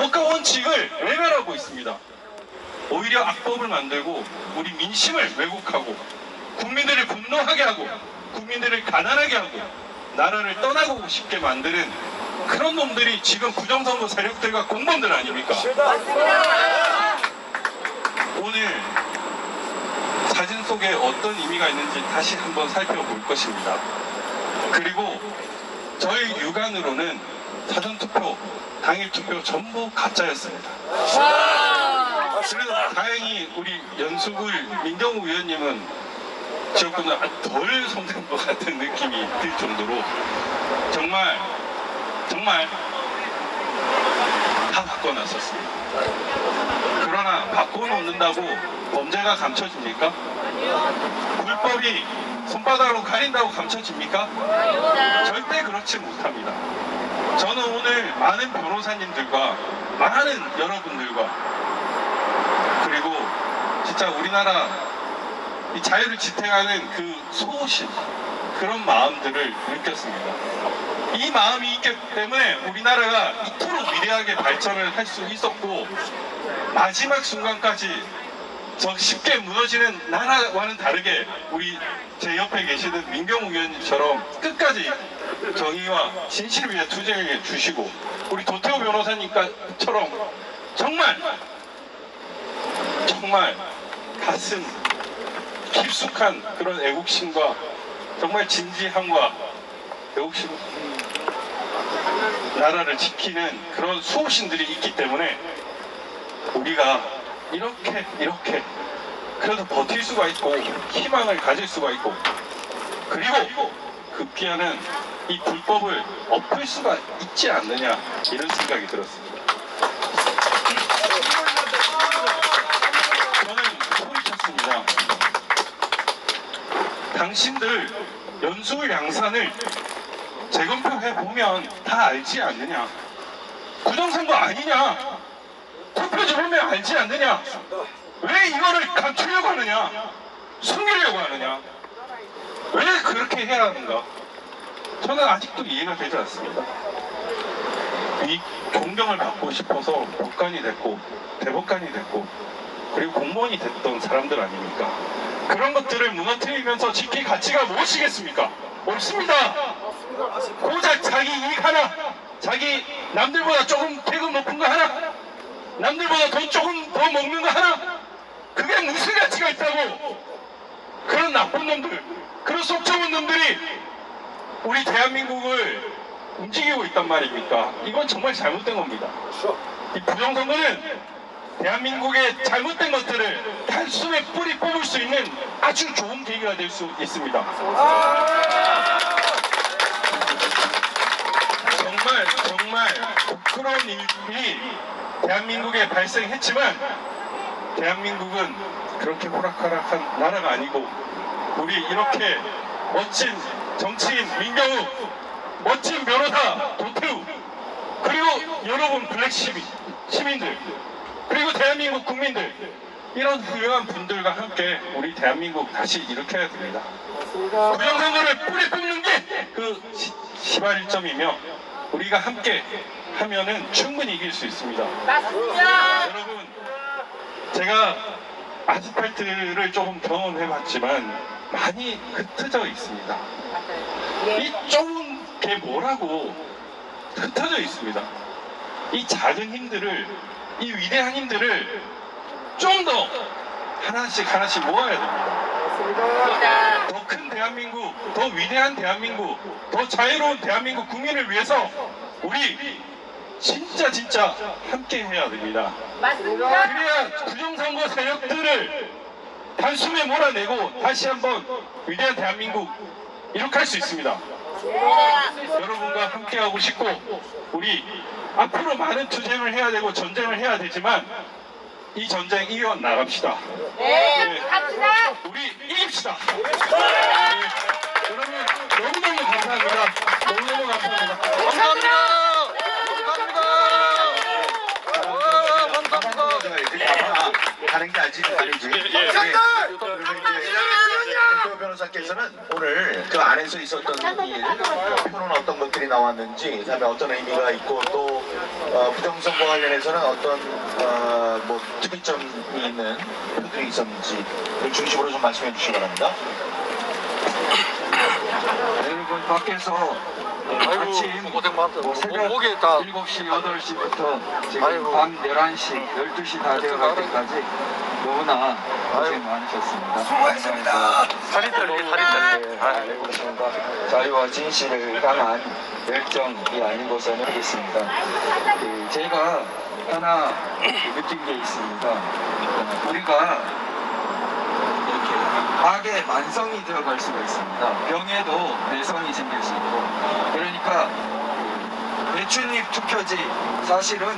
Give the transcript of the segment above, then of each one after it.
국가 원칙을 외면하고 있습니다. 오히려 악법을 만들고 우리 민심을 왜곡하고 국민들을 분노하게 하고 국민들을 가난하게 하고 나라를 떠나고 싶게 만드는 그런 놈들이 지금 부정선거 세력들과 공범들 아닙니까? 오늘 사진 속에 어떤 의미가 있는지 다시 한번 살펴볼 것입니다. 그리고 저희 육안으로는 사전투표, 당일 투표 전부 가짜였습니다. 그래도 다행히 우리 연수굴 민경우 의원님은 지역구는 덜 손댄 것 같은 느낌이 들 정도로 정말 정말 다 바꿔놨었습니다. 그러나 바꿔놓는다고 범죄가 감춰집니까? 불법이 손바닥으로 가린다고 감춰집니까? 절대 그렇지 못합니다. 저는 오늘 많은 변호사님들과 많은 여러분들과 그리고 진짜 우리나라 이 자유를 지탱하는 그 소신 그런 마음들을 느꼈습니다. 이 마음이 있기 때문에 우리나라가 이토록 위대하게 발전을 할 수 있었고 마지막 순간까지 저 쉽게 무너지는 나라와는 다르게 우리 제 옆에 계시는 민경우 의원님처럼 끝까지 정의와 진실을 위해 투쟁해 주시고 우리 도태우 변호사님처럼 정말 정말 가슴 깊숙한 그런 애국심과 정말 진지함과 애국심 나라를 지키는 그런 수호신들이 있기 때문에 우리가 이렇게 이렇게 그래도 버틸 수가 있고 희망을 가질 수가 있고 그리고 급기야는 이 불법을 엎을 수가 있지 않느냐 이런 생각이 들었습니다. 저는 소리쳤습니다. 당신들 연수울 양산을 재검표해 보면 다 알지 않느냐? 부정선거 아니냐? 투표지 보면 알지 않느냐? 왜 이거를 감추려고 하느냐? 숨기려고 하느냐? 왜 그렇게 해야 하는가? 저는 아직도 이해가 되지 않습니다. 이 존경을 받고 싶어서 법관이 됐고 대법관이 됐고 그리고 공무원이 됐던 사람들 아닙니까? 그런 것들을 무너뜨리면서 지킬 가치가 무엇이겠습니까? 없습니다. 고작 자기 이익 하나, 자기 남들보다 조금 계급 높은 거 하나, 남들보다 돈 조금 더 먹는 거 하나, 그게 무슨 가치가 있다고? 그런 나쁜 놈들, 그런 속 좁은 놈들이 우리 대한민국을 움직이고 있단 말입니까? 이건 정말 잘못된 겁니다. 이 부정선거는 대한민국의 잘못된 것들을 단숨에 뿌리 뽑을 수 있는 아주 좋은 계기가 될 수 있습니다. 정말 정말 부끄러운 일이 대한민국에 발생했지만 대한민국은 그렇게 호락호락한 나라가 아니고 우리 이렇게 멋진 정치인 민경우 멋진 변호사 도태우 그리고 여러분 블랙 시민, 시민들 그리고 대한민국 국민들 이런 훌륭한 분들과 함께 우리 대한민국 다시 일으켜야 됩니다. 부정선거를 뿌리 뽑는 게 그 시발점이며 우리가 함께 하면은 충분히 이길 수 있습니다. 맞습니다. 여러분 제가 아스팔트를 조금 경험해봤지만 많이 흩어져 있습니다. 이 좁은 게 뭐라고 흩어져 있습니다. 이 작은 힘들을 이 위대한 힘들을 좀 더 하나씩 하나씩 모아야 됩니다. 더 큰 대한민국, 더 위대한 대한민국, 더 자유로운 대한민국 국민을 위해서 우리 진짜 진짜 함께 해야 됩니다. 맞습니다. 그래야 부정선거 세력들을 단숨에 몰아내고 다시 한번 위대한 대한민국 이룩할 수 있습니다. 여러분과 함께하고 싶고 우리 앞으로 많은 투쟁을 해야 되고 전쟁을 해야 되지만 이 전쟁 이겨 나갑시다. 네, 갑시다. 우리 이깁시다. 네. 여러분 너무너무 감사합니다. 너무너무 감사합니다. 감사합니다. 감사합니다. 감사합니다. 이제 가봐. 가는 게 알지, 예. 그러면 이제 변호사께서는 오늘 그 안에서 있었던 일, 표는 어떤 것들이 나왔는지, 그다음에 어떤 의미가 있고 또 어, 부정선거 관련해서는 어떤 어, 뭐 특이점이 있는 표들이 있었는지를 중심으로 좀 말씀해 주시기 바랍니다. 여러분 밖에서 아이고 아침 고생 많다. 뭐 새벽 목에 다 7시, 8시부터 지금 아이고. 밤 11시, 12시 다 되어갈 때까지 너무나 고생 많으셨습니다. 수고하셨습니다. 살이 떨리 살이 떨리. 네, 자유와 진실을 향한 열정이 아니고서는 하겠습니다. 그 제가 하나 느낀 게 있습니다. 어, 우리가 이렇게 악의 만성이 되어갈 수가 있습니다. 병에도 내성이 생길 수 있고 그러니까 그 배춧잎 투표지 사실은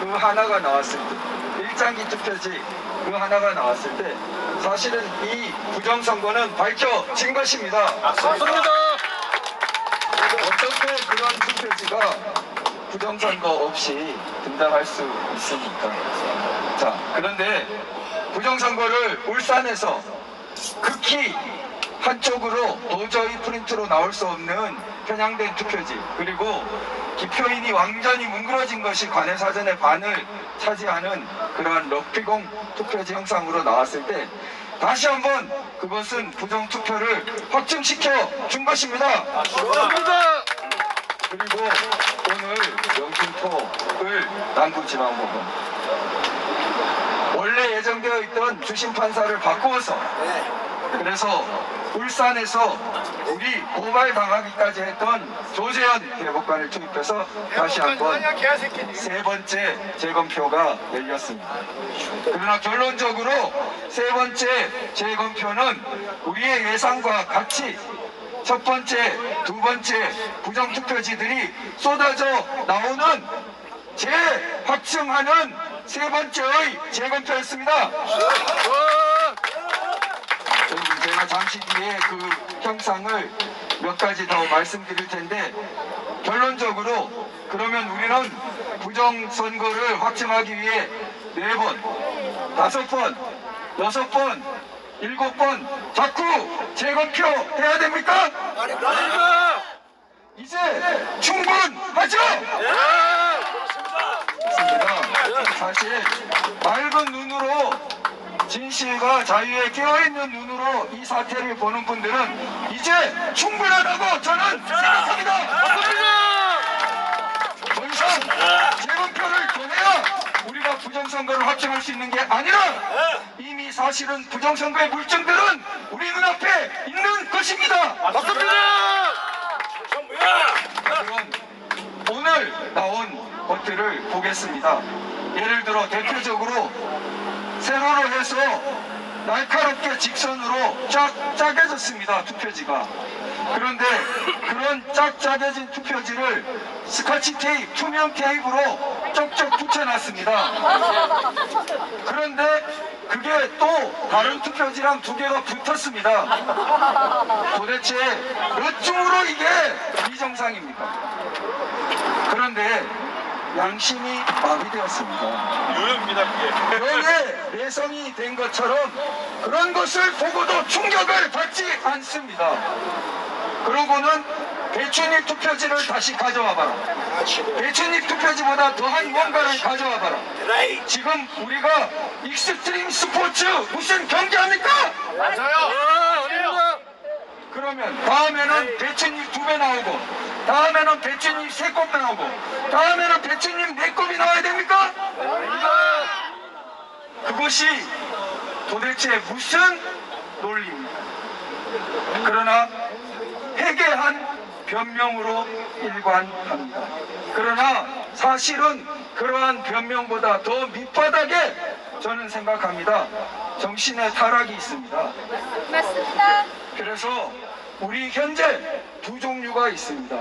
그 하나가 나왔을 때 일장기 투표지 그 하나가 나왔을 때 사실은 이 부정선거는 밝혀진 것입니다. 맞습니다. 어떻게 그런 투표지가 부정선거 없이 등장할 수 있습니까? 자, 그런데 부정선거를 울산에서 극히 한쪽으로 도저히 프린트로 나올 수 없는 편향된 투표지 그리고 기표인이 완전히 뭉그러진 것이 관외 사전의 반을 차지하는 그러한 럭비공 투표지 형상으로 나왔을 때 다시 한번 그것은 부정 투표를 확증시켜 준 것입니다. 맞습니다. 그리고 오늘 영등포을 남부지방법원 원래 예정되어 있던 주심 판사를 바꾸어서 그래서 울산에서 우리 고발 당하기까지 했던 조재현 대법관을 투입해서 다시 한번 세 번째 재검표가 열렸습니다. 그러나 결론적으로 세 번째 재검표는 우리의 예상과 같이 첫 번째, 두 번째 부정투표지들이 쏟아져 나오는 재확증하는 세 번째의 재검표였습니다. 제가 잠시 뒤에 그 형상을 몇 가지 더 말씀드릴 텐데 결론적으로 그러면 우리는 부정선거를 확증하기 위해 네 번, 다섯 번, 여섯 번, 일곱 번 자꾸 재검표 해야 됩니까? 아닙니다. 이제 충분하죠? 있습니다. 사실 맑은 눈으로 진실과 자유에 깨어있는 눈으로 이 사태를 보는 분들은 이제 충분하다고 저는 생각합니다. 더 이상 재검표를 더 해야 우리가 부정선거를 확정할 수 있는 게 아니라 이미 사실은 부정선거의 물증들은 우리 눈앞에 있는 것입니다. 맞습니다. 그럼 오늘 나온 것들을 보겠습니다. 예를 들어 대표적으로 세로로 해서 날카롭게 직선으로 쫙 짜게졌습니다. 투표지가. 그런데 그런 쫙 짜게진 투표지를 스카치 테이프, 투명 테이프로 쪽쪽 붙여놨습니다. 그런데 그게 또 다른 투표지랑 두 개가 붙었습니다. 도대체 몇 중으로 이게 비정상입니까? 양심이 마비되었습니다. 유형입니다 그게. 병에 내성이 된 것처럼 그런 것을 보고도 충격을 받지 않습니다. 그러고는 배추잎 투표지를 다시 가져와 봐라. 배추잎 투표지보다 더한 뭔가를 가져와 봐라. 지금 우리가 익스트림 스포츠 무슨 경기합니까? 맞아요. 아닙니다. 그러면 다음에는 배추잎 두 배 나오고 다음에는 배추잎 세컵 나오고 다음에는 배추잎 네 컵이 나와야 됩니까? 그것이 도대체 무슨 논리입니까? 그러나 회개한 변명으로 일관합니다. 그러나 사실은 그러한 변명보다 더 밑바닥에 저는 생각합니다. 정신의 타락이 있습니다. 맞습니다. 그래서 우리 현재 두 종류가 있습니다.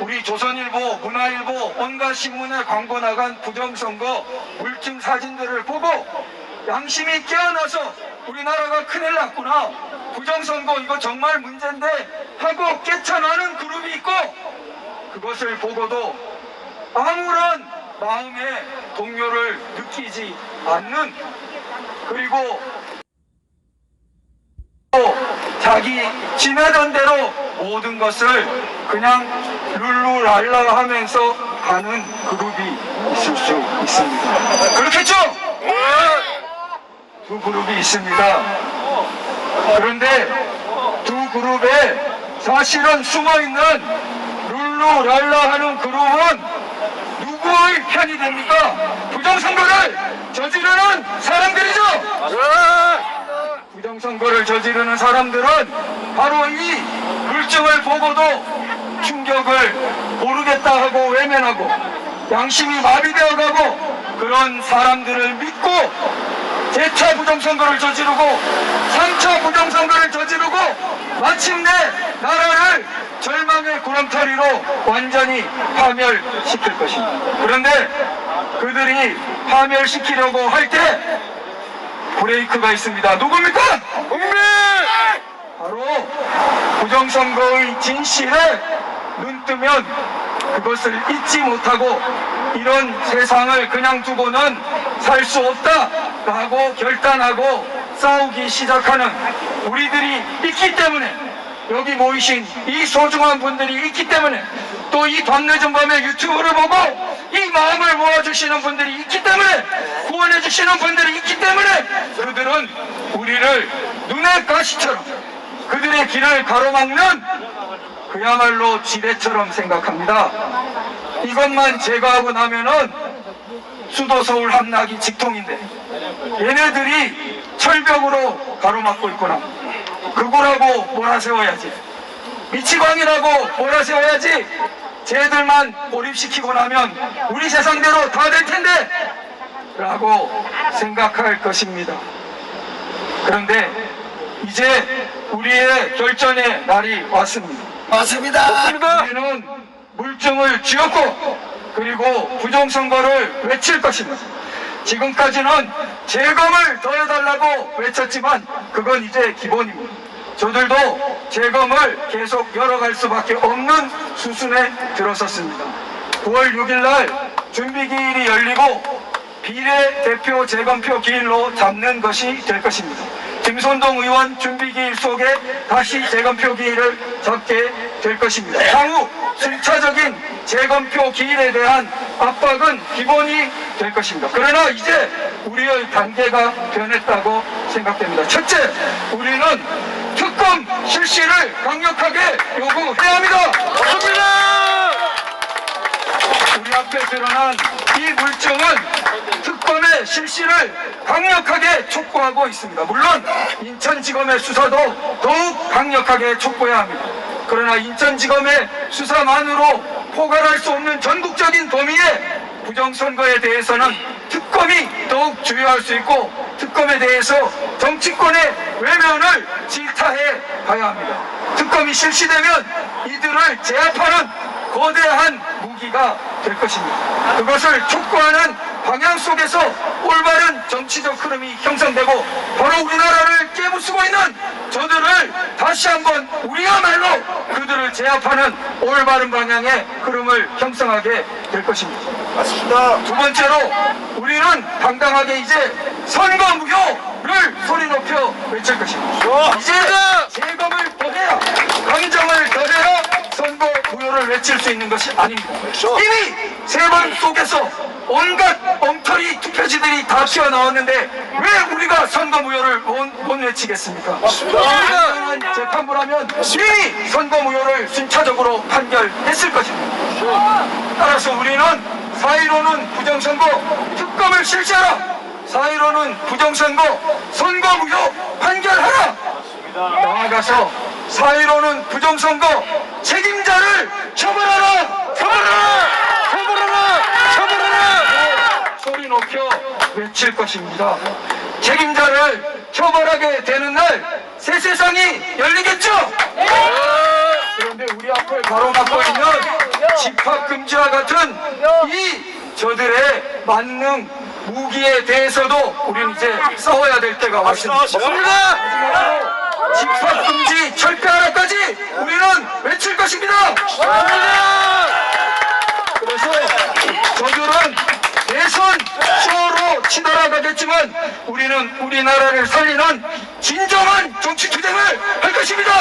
우리 조선일보, 문화일보, 온갖 신문에 광고 나간 부정선거 물증 사진들을 보고 양심이 깨어나서 우리나라가 큰일 났구나. 부정선거 이거 정말 문제인데 하고 깨쳐나는 그룹이 있고 그것을 보고도 아무런 마음의 동요를 느끼지 않는 그리고 자기 지나던 대로 모든 것을 그냥 룰루랄라 하면서 가는 그룹이 있을 수 있습니다. 그렇겠죠? 두 그룹이 있습니다. 그런데 두 그룹에 사실은 숨어있는 룰루랄라 하는 그룹은 누구의 편이 됩니까? 부정선거를 저지르는 사람들이죠! 부정선거를 저지르는 사람들은 바로 이 물증을 보고도 충격을 모르겠다 하고 외면하고 양심이 마비되어 가고 그런 사람들을 믿고 재차 부정선거를 저지르고 3차 부정선거를 저지르고 마침내 나라를 절망의 구렁텅이로 완전히 파멸시킬 것입니다. 그런데 그들이 파멸시키려고 할때 브레이크가 있습니다. 누굽니까? 국민! 바로 부정선거의 진실에 눈 뜨면 그것을 잊지 못하고 이런 세상을 그냥 두고는 살 수 없다 라고 결단하고 싸우기 시작하는 우리들이 있기 때문에 여기 모이신 이 소중한 분들이 있기 때문에 또 이 밤늦은 밤에 유튜브를 보고 이 마음을 모아주시는 분들이 있기 때문에 구원해주시는 분들이 있기 때문에 그들은 우리를 눈의 가시처럼 그들의 길을 가로막는 그야말로 지뢰처럼 생각합니다. 이것만 제거하고 나면은 수도 서울 함락이 직통인데 얘네들이 철벽으로 가로막고 있구나. 그거라고 몰아세워야지. 미치광이라고 몰아세워야지. 쟤들만 고립시키고 나면 우리 세상대로 다 될 텐데 라고 생각할 것입니다. 그런데 이제 우리의 결전의 날이 왔습니다. 맞습니다. 우리는 물증을 쥐었고 그리고 부정선거를 외칠 것입니다. 지금까지는 재검을 더해달라고 외쳤지만 그건 이제 기본입니다. 저들도 재검을 계속 열어갈 수밖에 없는 수순에 들어섰습니다. 9월 6일 날 준비기일이 열리고 비례대표 재검표 기일로 잡는 것이 될 것입니다. 김선동 의원 준비기일 속에 다시 재검표 기일을 잡게 될 것입니다. 향후 순차적인 재검표 기일에 대한 압박은 기본이 될 것입니다. 그러나 이제 우리의 단계가 변했다고 생각됩니다. 첫째, 우리는 특검 실시를 강력하게 요구해야 합니다. 우리 앞에 드러난 이 물증은 특검의 실시를 강력하게 촉구하고 있습니다. 물론 인천지검의 수사도 더욱 강력하게 촉구해야 합니다. 그러나 인천지검의 수사만으로 포괄할 수 없는 전국적인 범위의 부정선거에 대해서는 특검이 더욱 주요할 수 있고 특검에 대해서 정치권의 외면을 질타해 가야 합니다. 특검이 실시되면 이들을 제압하는 거대한 무기가 될 것입니다. 그것을 촉구하는 방향 속에서 올바른 정치적 흐름이 형성되고 바로 우리나라를 깨부수고 있는 저들을 다시 한번 우리야말로 그들을 제압하는 올바른 방향의 흐름을 형성하게 될 것입니다. 맞습니다. 두 번째로 우리는 당당하게 이제 선거 무효를 소리 높여 외칠 것입니다. 이제 세금을 더해야 강정을 더해야 선거 무효를 외칠 수 있는 것이 아닙니다. 이미 세번 속에서 온갖 엉터리 투표지들이 다 튀어나왔는데 왜 우리가 선거 무효를 못, 못 외치겠습니까? 당당한 재판부라면 이미 선거 무효를 순차적으로 판결했을 것입니다. 따라서 우리는 4.15는 부정선거 특검을 실시하라 4.15는 부정선거 선거 무효 판결하라 나아가서 4.15는 부정선거 책임 자를 처벌하라! 처벌하라! 처벌하라! 처벌하라! 소리 높여 외칠 것입니다. 책임자를 처벌하게 되는 날 새 세상이 열리겠죠? 그런데 우리 앞을 가로막고 있는 집합금지와 같은 이 저들의 만능 무기에 대해서도 우리는 이제 싸워야 될 때가 왔습니다. 마지막으로 집합 금지 철폐하라까지 우리는 외칠 것입니다. 그래서 저들은 대선 쇼로 치달아가 돌아가겠지만 우리는 우리나라를 살리는 진정한 정치 투쟁을 할 것입니다.